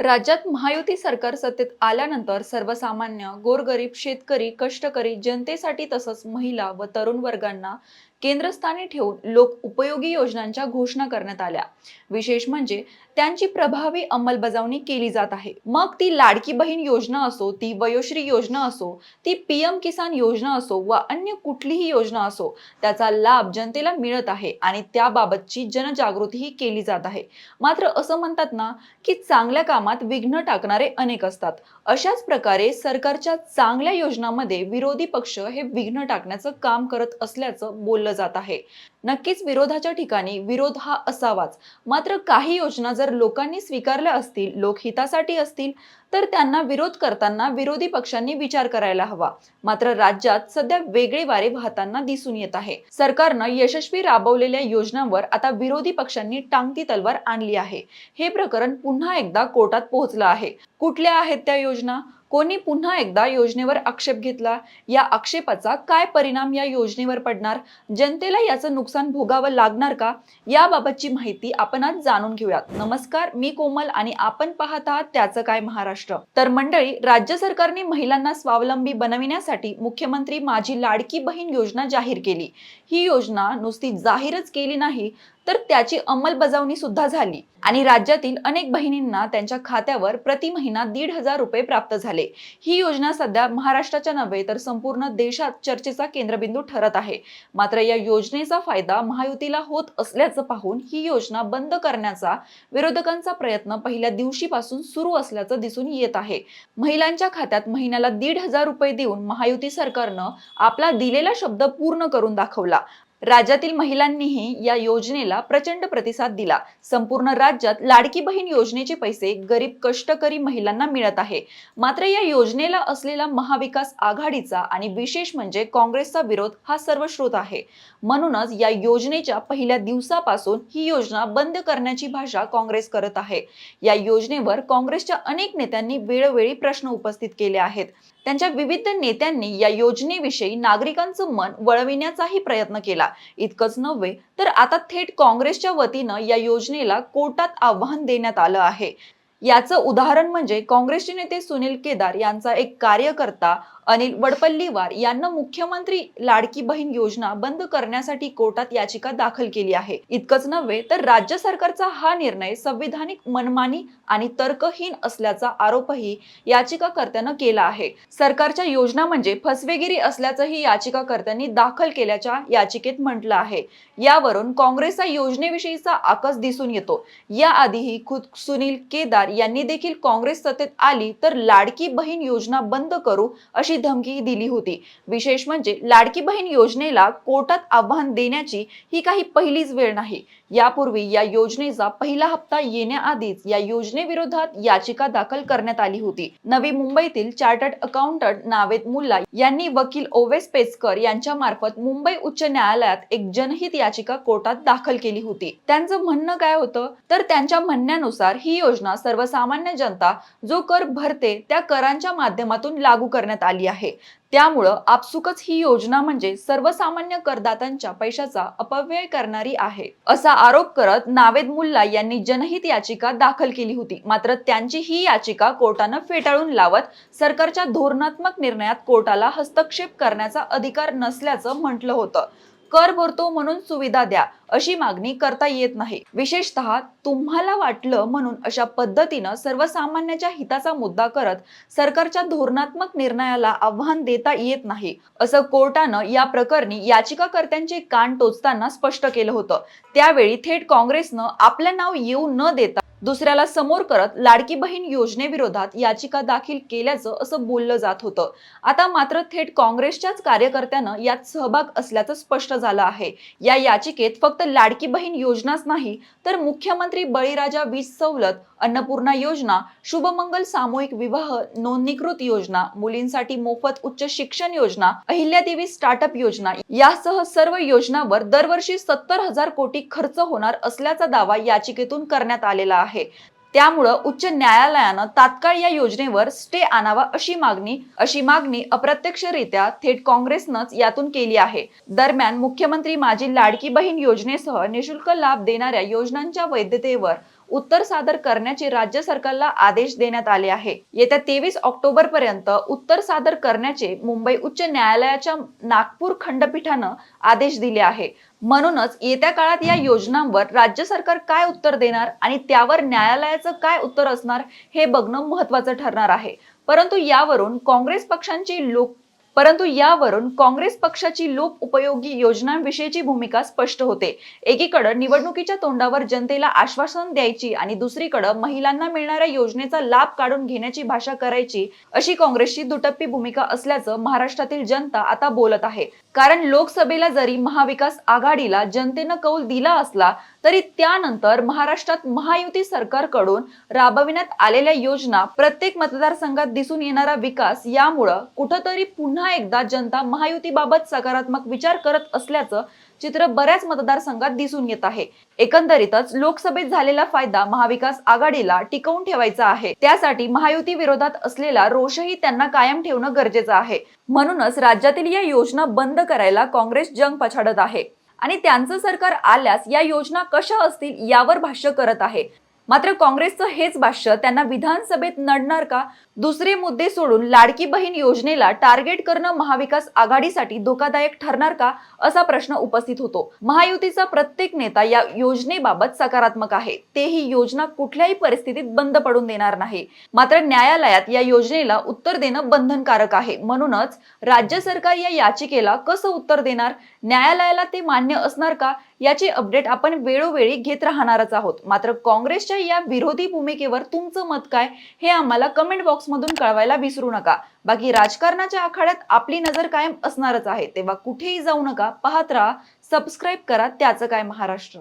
राज्यात महायुती सरकार सत्तेत आल्यानंतर सर्वसामान्य गोरगरीब शेतकरी कष्टकरी जनतेसाठी तसंच महिला व तरुण वर्गांना केंद्रस्थानी ठेवून लोक उपयोगी योजनांच्या घोषणा करण्यात आल्या. विशेष म्हणजे त्यांची प्रभावी अंमलबजावणी केली जात आहे. मग ती लाडकी बहीण योजना असो ती वयोश्री योजना असो ती पीएम किसान योजना असो व अन्य कुठलीही योजना असो त्याचा लाभ जनतेला मिळत आहे आणि त्याबाबतची जनजागृतीही केली जात आहे. मात्र असं म्हणतात ना की चांगल्या कामात विघ्न टाकणारे अनेक असतात. अशाच प्रकारे सरकारच्या चांगल्या योजनांमध्ये विरोधी पक्ष हे विघ्न टाकण्याचं काम करत असल्याचं बोललं जात आहे. नक्कीच विरोधाच्या ठिकाणी विरोध हा असावाच. मात्र काही योजना जर लोकांनी स्वीकारल्या असतील लोकहितासाठी असतील तर त्यांना विरोध करताना विरोधी पक्षांनी विचार करायला हवा. मात्र राज्यात सध्या वेगळे वारे वाहताना दिसून येत आहे. सरकारनं यशस्वी राबवलेल्या योजनांवर आता विरोधी पक्षांनी टांगती तलवार आणली आहे. हे प्रकरण पुन्हा एकदा कोर्टात पोहोचलं आहे. कुठल्या आहेत त्या योजना? कोणी पुन्हा एकदा योजनेवर आक्षेप घेतला? या आक्षेपाचा काय परिणाम या योजनेवर पडणार? जनतेला याचं नुकसान भोगावं लागणार का? याबाबतची माहिती आपण आज जाणून घेऊयात. नमस्कार मी कोमल आणि आपण पाहत आहात त्याचं काय महाराष्ट्र. तर मंडळी राज्य सरकारने महिलांना स्वावलंबी बनविण्यासाठी मुख्यमंत्री माझी लाडकी बहीण योजना जाहीर केली. ही योजना नुसती जाहीरच केली नाही तर त्याची अंमलबजावणी सुद्धा झाली. आणि राज्यातील अनेक बहिणींना त्यांच्या खात्यावर प्रति महिना दीड हजार रुपये प्राप्त झाले. ही योजना सध्या महाराष्ट्राच्या नव्हे तर संपूर्ण देशात चर्चेचा केंद्रबिंदू ठरत आहे. मात्र या योजनेचा फायदा महायुतीला होत असल्याचं पाहून ही योजना बंद करण्याचा विरोधकांचा प्रयत्न पहिल्या दिवशीपासून सुरू असल्याचं दिसून येत आहे. महिलांच्या खात्यात महिन्याला दीड हजार रुपये देऊन महायुती सरकारनं आपला दिलेला शब्द पूर्ण करून दाखवला. राज्यातील महिलांनीही या योजनेला प्रचंड प्रतिसाद दिला. संपूर्ण राज्यात लाडकी बहीण योजनेचे पैसे गरीब कष्टकरी महिलांना मिळत आहे. मात्र या योजनेला असलेला महाविकास आघाडीचा आणि विशेष म्हणजे काँग्रेसचा विरोध हा सर्वश्रुत आहे. म्हणूनच या योजनेच्या पहिल्या दिवसापासून ही योजना बंद करण्याची भाषा काँग्रेस करत आहे. या योजनेवर काँग्रेसच्या अनेक नेत्यांनी वेळोवेळी प्रश्न उपस्थित केले आहेत. त्यांच्या विविध नेत्यांनी या योजनेविषयी नागरिकांचं मन वळविण्याचाही प्रयत्न केला. इतकंच नव्हे तर आता थेट काँग्रेसच्या वतीनं या योजनेला कोर्टात आव्हान देण्यात आलं आहे. याचं उदाहरण म्हणजे काँग्रेसचे नेते सुनील केदार यांचा एक कार्यकर्ता अनिल वडपल्लीवार यांना मुख्यमंत्री लाडकी बहीण योजना बंद करण्यासाठी कोर्टात याचिका दाखल केली आहे. इतकंच नव्हे तर राज्य सरकारचा हा निर्णय संविधानिक मनमानी आणि तर्कहीन असल्याचा आरोपही याचिकाकर्त्यानं केला आहे. सरकारच्या योजना म्हणजे फसवेगिरी असल्याचंही याचिकाकर्त्यांनी दाखल केल्याच्या याचिकेत म्हटलं आहे. यावरून काँग्रेसचा योजनेविषयीचा आकस दिसून येतो. याआधीही खुद सुनील केदार यांनी देखील काँग्रेस सत्तेत आली तर लाडकी बहीण योजना बंद करू अशी धमकी दिली होती. विशेष म्हणजे लाडकी बहीण योजनेला कोर्टात आव्हान देण्याची ही काही पहिलीच वेळ नाही. यापूर्वी या योजनेचा पहिला हप्ता येण्याआधीच या योजनेविरोधात याचिका दाखल करण्यात आली होती. नवी मुंबईतील चार्टर्ड अकाउंटंट नावेद मुल्ला यांनी वकील ओवेस पेचकर यांच्या मार्फत मुंबई उच्च न्यायालयात एक जनहित याचिका कोर्टात दाखल केली होती. त्यांचं म्हणणं काय होतं? तर त्यांच्या म्हणण्यानुसार ही योजना सर्वसामान्य जनता जो कर भरते त्या करांच्या माध्यमातून लागू करण्यात आली आहे. त्यामुळं आपसुकच ही योजना म्हणजे सर्वसामान्य करदात्यांच्या पैशाचा अपव्यय करणारी आहे. असा आरोप करत नावेद मुल्ला यांनी जनहित याचिका दाखल केली होती. मात्र त्यांची ही याचिका कोर्टानं फेटाळून लावत सरकारच्या धोरणात्मक निर्णयात कोर्टाला हस्तक्षेप करण्याचा अधिकार नसल्याचं म्हटलं होतं. कर भरतो म्हणून सुविधा द्या अशी मागणी करता येत नाही. विशेषतः तुम्हाला वाटलं म्हणून अशा पद्धतीनं सर्वसामान्याच्या हिताचा मुद्दा करत सरकारच्या धोरणात्मक निर्णयाला आव्हान देता येत नाही असं कोर्टानं या प्रकरणी याचिकाकर्त्यांचे कान टोचताना स्पष्ट केलं होतं. त्यावेळी थेट काँग्रेसनं आपलं नाव येऊ न देता दुसऱ्याला समोर करत लाडकी बहीण योजनेविरोधात याचिका दाखल केल्याचं असं बोललं जात होतं. आता मात्र थेट काँग्रेसच्याच कार्यकर्त्यानं यात सहभाग असल्याचं स्पष्ट झालं आहे. या याचिकेत फक्त लाडकी बहीण योजनाच नाही तर मुख्यमंत्री बळीराजा वीज सवलत अन्नपूर्णा योजना शुभमंगल सामूहिक विवाह नोंदणीकृत योजना मुलींसाठी मोफत उच्च शिक्षण योजना अहिल्यादेवी स्टार्टअप योजना यासह सर्व योजनांवर दरवर्षी सत्तर हजार कोटी खर्च होणार असल्याचा दावा याचिकेतून करण्यात आलेला आहे. त्यामुळं उच्च न्यायालयानं तात्काळ या योजनेवर स्टे आणावा अशी मागणी अशी मागणी अप्रत्यक्षरित्या थेट काँग्रेसनंच यातून केली आहे. दरम्यान मुख्यमंत्री माझी लाडकी बहीण योजनेसह निशुल्क लाभ देणाऱ्या योजनांच्या वैधतेवर उत्तर सादर करण्याचे राज्य सरकारला आदेश देण्यात आले आहे. येत्या तेवीस ऑक्टोबर पर्यंत उत्तर सादर करण्याचे मुंबई उच्च न्यायालयाच्या नागपूर खंडपीठानं आदेश दिले आहे. म्हणूनच येत्या काळात या योजनांवर राज्य सरकार काय उत्तर देणार आणि त्यावर न्यायालयाचं काय उत्तर असणार हे बघणं महत्वाचं ठरणार आहे. परंतु यावरून काँग्रेस पक्षांची लोक परंतु यावरून काँग्रेस पक्षाची लोक उपयोगी योजनांविषयीची भूमिका स्पष्ट होते. एकीकडे निवडणुकीच्या तोंडावर जनतेला आश्वासन द्यायची आणि दुसरीकडे महिलांना मिळणाऱ्या योजनेचा लाभ काढून घेण्याची भाषा करायची अशी काँग्रेसची दुटप्पी भूमिका असल्याचं महाराष्ट्रातील जनता आता बोलत आहे. कारण लोकसभेला जरी महाविकास आघाडीला जनतेनं कौल दिला असला तरी त्यानंतर महाराष्ट्रात महायुती सरकारकडून राबविण्यात आलेल्या योजना प्रत्येक मतदारसंघात दिसून येणारा विकास यामुळं कुठंतरी पुन्हा एकदा जनता महायुतीबाबत सकारात्मक विचार करत असल्याचं चित्र बऱ्याच मतदारसंघात दिसून येत आहे. एकंदरीतच लोकसभेत झालेला फायदा महाविकास आघाडीला टिकवून ठेवायचा आहे. त्यासाठी महायुती विरोधात असलेला रोषही त्यांना कायम ठेवणं गरजेचं आहे. म्हणूनच राज्यातील या योजना बंद करायला काँग्रेस जंग पछाडत आहे. आणि त्यांचं सरकार आल्यास या योजना कशा असतील यावर भाष्य करत आहे. मात्र काँग्रेसचं हेच भाष्य त्यांना विधानसभेत नडणार का? दुसरे मुद्दे सोडून लाडकी बहीण योजनेला टार्गेट करणं महाविकास आघाडीसाठी धोकादायक ठरणार का? असा प्रश्न उपस्थित होतो. महायुतीचा प्रत्येक नेता या योजनेबाबत सकारात्मक आहे. ते ही योजना कुठल्याही परिस्थितीत बंद पडून देणार नाही. मात्र न्यायालयात या योजनेला उत्तर देणं बंधनकारक आहे. म्हणूनच राज्य सरकार या याचिकेला कसं उत्तर देणार? न्यायालयाला ते मान्य असणार का? याची अपडेट आपण वेळोवेळी घेत राहणारच आहोत. मात्र काँग्रेसच्या या विरोधी भूमिकेवर तुमचं मत काय हे आम्हाला कमेंट बॉक्समधून कळवायला विसरू नका. बाकी राजकारणाच्या आखाड्यात आपली नजर कायम असणारच आहे. तेव्हा कुठेही जाऊ नका पाहत राहा सबस्क्राईब करा. त्याचं काय महाराष्ट्र?